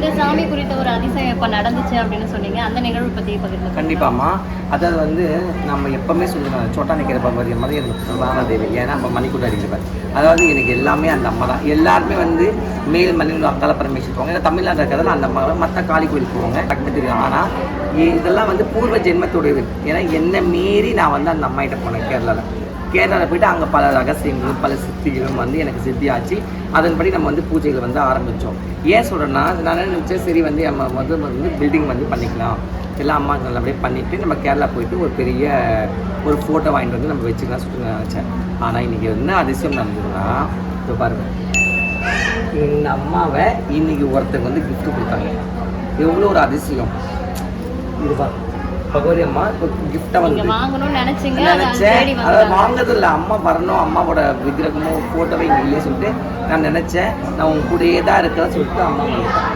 இந்த சாமி குறித்த ஒரு அதிசயம் இப்போ நடந்துச்சு அப்படின்னு சொன்னீங்க அந்த நிகழ்வு பற்றி பகிர்ந்து கண்டிப்பாம்மா. அதாவது வந்து நம்ம எப்பவுமே சொல்லுவேன் சோட்டா நிற்கிற பாபாரி மாதிரி எனக்கு பிரதான தேவை. ஏன்னா நம்ம மணிக்கூட அடிக்கிறப்பார் அதாவது எனக்கு எல்லாமே அந்த அம்மா தான். எல்லாருமே வந்து மேல் மண்ணில் அங்கால பரமேஸ்வரி போவாங்க. ஏன்னா தமிழ்நாட்டில் இருக்கிறதால அந்த அம்மா மற்ற காளி கோயில் போவாங்க. டக்குனு தெரியும் ஆனால் இதெல்லாம் வந்து பூர்வ ஜென்மத்துடையது. ஏன்னா என்னை மீறி நான் வந்து அந்த அம்மா கிட்ட போனேன் கேரளாவில் கேரளாவில் போயிட்டு அங்கே பல ரகசியங்களும் பல சித்திகளும் வந்து எனக்கு சித்தியாச்சு. அதன்படி நம்ம வந்து பூஜைகள் வந்து ஆரம்பித்தோம் ஏன் சொல்கிறேன்னா நான் நினச்சேன் சரி வந்து நம்ம வந்து வந்து பில்டிங் வந்து பண்ணிக்கலாம். எல்லா அம்மா நல்லபடியே பண்ணிவிட்டு நம்ம கேரளா போயிட்டு ஒரு பெரிய ஒரு ஃபோட்டோ வாங்கிட்டு வந்து நம்ம வச்சுக்கலாம் சொல்லி நினச்சேன். ஆனால் இன்றைக்கி என்ன அதிசயம் நடந்ததுன்னா இப்போ பாருங்க. இந்த அம்மாவை இன்னைக்கு ஒருத்தருக்கு வந்து கிஃப்ட் கொடுத்தாங்க. எவ்வளோ ஒரு அதிசயம். இது பாருங்க. பகவதி அம்மா கிஃப்டாக நீங்க வந்து வாங்கணும்னு நினைச்சீங்க நினைச்சேன். தேடி அதை வந்தாங்க. வாங்குறது இல்லை அம்மா வரணும். அம்மாவோட விக்கிரகமோ ஃபோட்டோவை இங்கே இல்லையே சொல்லிட்டு நான் நினைச்சேன். நான் உங்க கூடயே தான் இருக்கிறேன்னு சொல்லிட்டு அம்மா வந்துட்டாங்க.